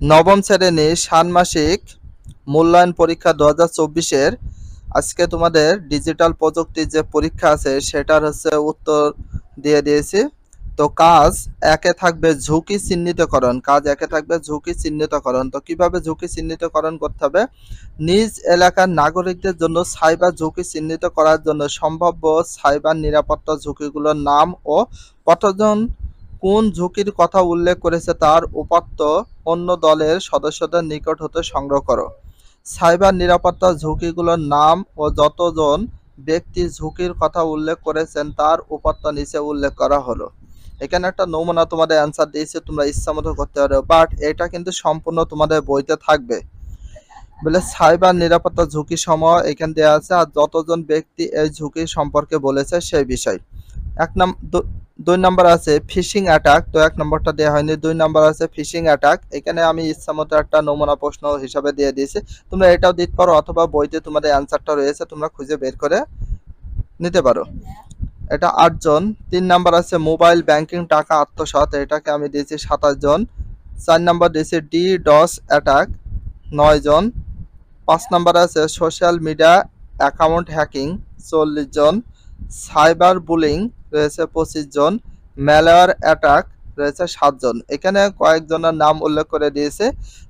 নবম শ্রেণির ষান্মাসিক মূল্যায়ন পরীক্ষা দু হাজার চব্বিশের। আজকে তোমাদের ডিজিটাল প্রযুক্তির যে পরীক্ষা আছে, সেটার হচ্ছে উত্তর দিয়ে দিয়েছি। তো কাজ একে থাকবে ঝুঁকি চিহ্নিতকরণ। কাজ একে থাকবে ঝুঁকি চিহ্নিতকরণ। তো কীভাবে ঝুঁকি চিহ্নিতকরণ করতে হবে? নিজ এলাকার নাগরিকদের জন্য সাইবার ঝুঁকি চিহ্নিত করার জন্য সম্ভাব্য সাইবার নিরাপত্তা ঝুঁকিগুলোর নাম ও কতজন কোন ঝুঁকির কথা উল্লেখ করেছে তার উপাত্ত অন্য দলের সদস্যদের নিকট হতে সংগ্রহ করো। সাইবার নিরাপত্তা ঝুঁকিগুলোর নাম ও যতজন ব্যক্তি ঝুঁকির কথা উল্লেখ করেছেন তার উপাত্ত নিচে উল্লেখ করা হলো। এখানে একটা নমুনা তোমাদের অ্যান্সার দিয়েছে, তোমরা ইচ্ছা মতো করতে পারো। বাট এটা কিন্তু সম্পূর্ণ তোমাদের বইতে থাকবে। বলে সাইবার নিরাপত্তা ঝুঁকি সমূহ এখানে দেওয়া আছে আর যতজন ব্যক্তি এই ঝুঁকি সম্পর্কে বলেছে সেই বিষয়। এক নাম দুই নম্বর আছে ফিশিং অ্যাটাক তো এক নম্বরটা দেওয়া হয়নি। দুই নম্বর আছে ফিশিং অ্যাটাক এখানে আমি ইচ্ছা মতো একটা নমুনা প্রশ্ন হিসাবে দিয়ে দিয়েছি। তোমরা এটাও দিতে পারো অথবা বইতে তোমাদের অ্যান্সারটা রয়েছে, তোমরা খুঁজে বের করে নিতে পারো। এটা আটজন তিন নাম্বার আছে মোবাইল ব্যাংকিং টাকা আত্মসাৎ, এটাকে আমি দিয়েছি সাতাশ জন। চার নাম্বার দিয়েছি ডি ডস অ্যাটাক নয় জন। পাঁচ নাম্বার আছে সোশ্যাল মিডিয়া অ্যাকাউন্ট হ্যাকিং চল্লিশ জন। সাইবার বুলিং রয়েছে পঁচিশ জন। ম্যালওয়্যার অ্যাটাক রয়েছে সাতজন এখানে কয়েকজনের নাম উল্লেখ করে দিয়েছে।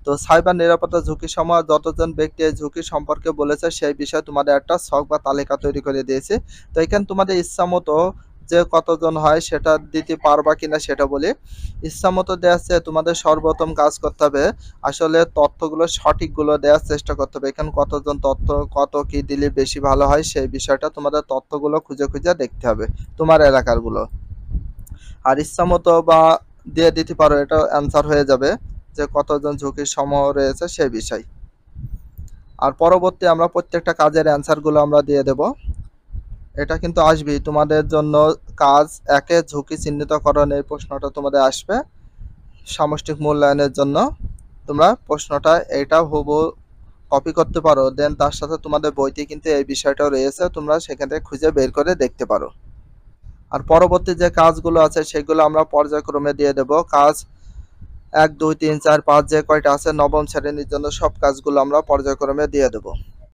তো সাইবার নিরাপত্তা ঝুঁকি সময় যতজন ব্যক্তি এই ঝুঁকি সম্পর্কে বলেছে, সেই বিষয়ে তোমাদের একটা শখ বা তালিকা তৈরি করে দিয়েছে। তো এখানে তোমাদের ইচ্ছা মতো যে কতজন হয় সেটা দিতে পারবা কিনা সেটা বলি। ইচ্ছা মতো দেওয়া আছে, তোমাদের সর্বপ্রথম কাজ করতে হবে, আসলে তথ্যগুলো সঠিকগুলো দেওয়ার চেষ্টা করতে হবে। এখানে কতজন তথ্য, কত কি দিলে বেশি ভালো হয় সেই বিষয়টা তোমাদের তথ্যগুলো খুঁজে খুঁজে দেখতে হবে, তোমার এলাকারগুলো। আর ইচ্ছা মতো বা দিয়ে দিতে পারো, এটা অ্যান্সার হয়ে যাবে যে কতজন ঝুঁকির সমূহ রয়েছে সেই বিষয়। আর পরবর্তী আমরা প্রত্যেকটা কাজের অ্যান্সারগুলো আমরা দিয়ে দেব। এটা কিন্তু আসবেই। তোমাদের জন্য কাজ একে ঝুঁকি চিহ্নিতকরণ এই প্রশ্নটা তোমাদের আসবে সামষ্টিক মূল্যায়নের জন্য। তোমরা প্রশ্নটা এটা হবু কপি করতে পারো দেন তার সাথে তোমাদের বইতে কিন্তু এই বিষয়টাও রয়েছে, তোমরা সেখান থেকে খুঁজে বের করে দেখতে পারো। আর পরবর্তী যে কাজগুলো আছে সেগুলো আমরা পর্যায়ক্রমে দিয়ে দেব। কাজ এক, দুই, তিন, চার, পাঁচ যে কয়টা আছে নবম শ্রেণির জন্য সব কাজগুলো আমরা পর্যায়ক্রমে দিয়ে দেব।